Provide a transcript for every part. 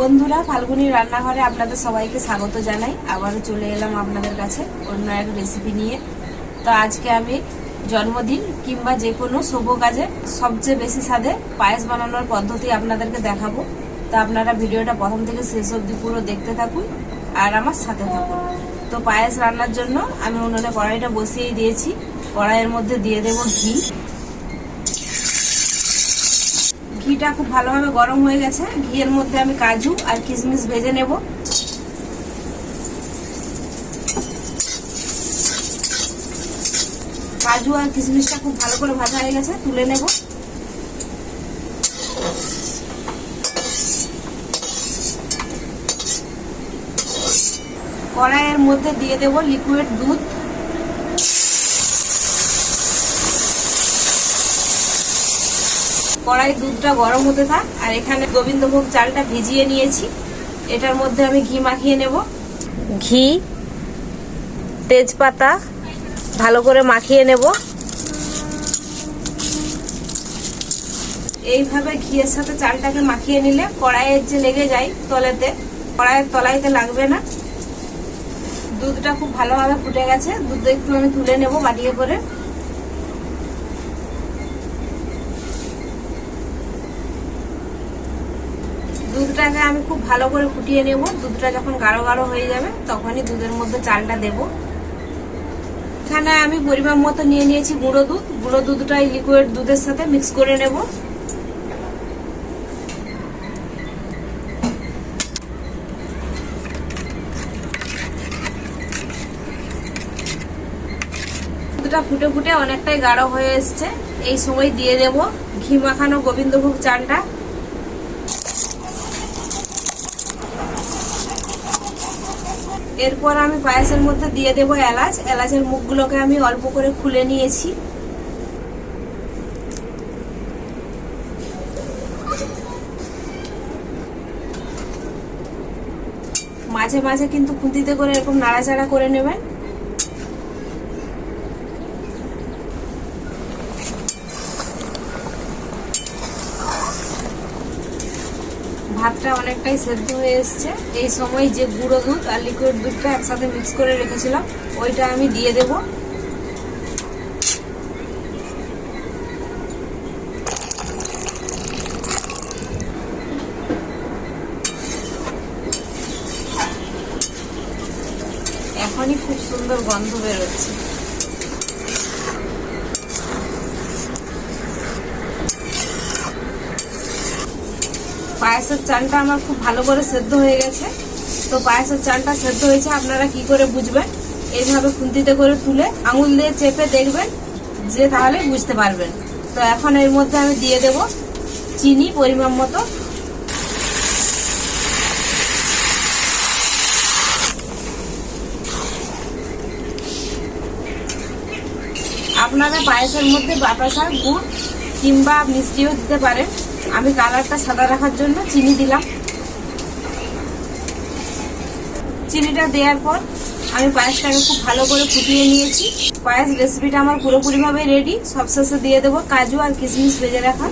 বন্ধুরা, ফাল্গুনি রান্নাঘরে আপনাদের সবাইকে স্বাগত জানাই। আবারও চলে এলাম আপনাদের কাছে অন্য এক রেসিপি নিয়ে। তো আজকে আমি জন্মদিন কিংবা যে কোনো শুভ কাজে সবচেয়ে বেশি স্বাদে পায়েস বানানোর পদ্ধতি আপনাদেরকে দেখাবো। তো আপনারা ভিডিওটা প্রথম থেকে শেষ অবধি পুরো দেখতে থাকুন আর আমার সাথে থাকুন। তো পায়েস রান্নার জন্য আমি উনুনে কড়াইটা বসিয়েই দিয়েছি। কড়াইয়ের মধ্যে দিয়ে দেবো ঘি। ঘিটা খুব ভালোভাবে গরম হয়ে গেছে। ঘিয়ের মধ্যে আমি কাজু আর কিশমিশ ভেজে নেব। কাজু আর কিশমিশটা খুব ভালো করে ভাজা হয়ে গেছে, তুলে নেব। কড়াইয়ের মধ্যে দিয়ে দেব লিকুইড দুধ। কড়াই দুধটা গরম হতে থাক, আর এখানে গোবিন্দভোগ চালটা ভিজিয়ে নিয়েছি। এটার মধ্যে আমি ঘি মাখিয়ে নেব। ঘি, তেজপাতা ভালো করে মাখিয়ে নেব। এইভাবে ঘিয়ের সাথে চালটাকে মাখিয়ে নিলে কড়াইয়ের যে লেগে যায় তলেতে, কড়াইয়ের তলাইতে লাগবে না। দুধটা খুব ভালোভাবে ফুটে গেছে। দুধটা একটু আমি তুলে নেব বাটিয়ে করে। দুধটাকে আমি খুব ভালো করে ফুটিয়ে নেব। দুধটা যখন গাঢ় গাঢ় হয়ে যাবে, তখনই দুধের মধ্যে চালটা দেব। এখানে আমি পরিমাণ মতো নিয়ে নিয়েছি গুঁড়ো দুধ। গুঁড়ো দুধটা লিকুইড দুধের সাথে মিক্স করে নেব। দুধটা ফুটে ফুটে অনেকটাই গাঢ় হয়ে এসছে। এই সময় দিয়ে দেব ঘি মাখানো গোবিন্দভোগ চালটা। এরপর আমি পায়েসের মধ্যে দিয়ে দেব এলাচ। এলাচের মুখগুলোকে আমি অল্প করে খুলে নিয়েছি। মাঝে মাঝে কিন্তু খুঁতিতে করে এরকম নাড়াচাড়া করে নেবেন। ভাতটা অনেকটাই সেদ্ধ হয়ে এসছে। এই সময় যে গুঁড়ো দুধ আর লিকুইড দুধটা একসাথে মিক্স করে রেখেছিলাম, ওইটা আমি দিয়ে দেব। এখনই খুব সুন্দর গন্ধ বেরোচ্ছে। পায়েসের চালটা আমার খুব ভালো করে সেদ্ধ হয়ে গেছে। তো পায়েসের চালটা সেদ্ধ হয়েছে, আপনারা কি করে বুঝবেন? এইভাবে খুন্তিতে করে তুলে আঙুল দিয়ে চেপে দেখবেন যে তাহলে বুঝতে পারবেন। তো এখন এর মধ্যে আমি দিয়ে দেব চিনি পরিমাণ মতো। আপনারা পায়েসের মধ্যে বাতাসা গুড় কিংবা মিষ্টিও দিতে পারেন। আমি কালারটা সাদা রাখার জন্য চিনি দিলাম। চিনিটা দেওয়ার পর আমি পায়েসটাকে খুব ভালো করে ফুটিয়ে নিয়েছি। পায়েস রেসিপিটা আমার পুরোপুরিভাবে রেডি সব শেষে দিয়ে দেবো কাজু আর কিশমিশ ভেজে রাখা।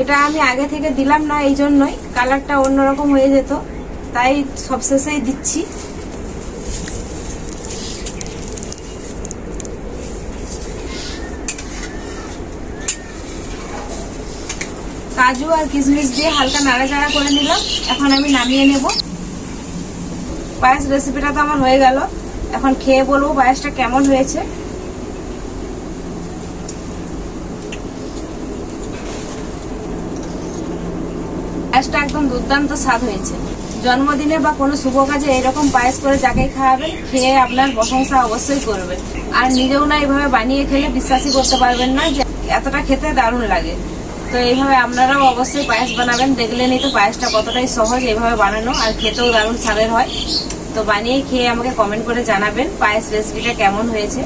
এটা আমি আগে থেকে দিলাম না এই জন্যই কালারটা অন্যরকম হয়ে যেত, তাই সবশেষেই দিচ্ছি। কাজু আর কিশমিশ দিয়ে হালকা নাড়াচাড়া করে নিলাম। এখন আমি নামিয়ে নেব। পায়েস রেসিপিটা তো আমার হয়ে গেল। এখন খেয়ে বলব পায়েসটা কেমন হয়েছে। পায়েসটা একদম দুর্দান্ত স্বাদ হয়েছে। জন্মদিনে বা কোনো শুভ কাজে এরকম পায়েস করে যাকে খাওয়াবেন, খেয়ে আপনার প্রশংসা অবশ্যই করবেন। আর নিজেও না এইভাবে বানিয়ে খেলে বিশ্বাসই করতে পারবেন না যে এতটা খেতে দারুণ লাগে। তো এইভাবে আপনারাও অবশ্যই পায়েস বানাবেন। দেখলেনই তো পায়েসটা কতটাই সহজ এইভাবে বানানো, আর খেতেও দারুণ স্বাদের হয়। তো বানিয়ে খেয়ে আমাকে কমেন্ট করে জানাবেন পায়েস রেসিপিটা কেমন হয়েছে।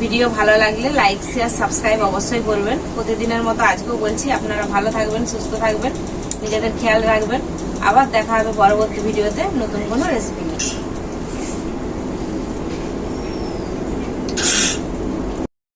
ভিডিও ভালো লাগলে লাইক শেয়ার সাবস্ক্রাইব অবশ্যই করবেন। প্রতিদিনের মতো আজকেও বলছি, আপনারা ভালো থাকবেন, সুস্থ থাকবেন, নিজেদের খেয়াল রাখবেন। আবার দেখা হবে পরবর্তী ভিডিওতে নতুন কোনো রেসিপি নিয়ে।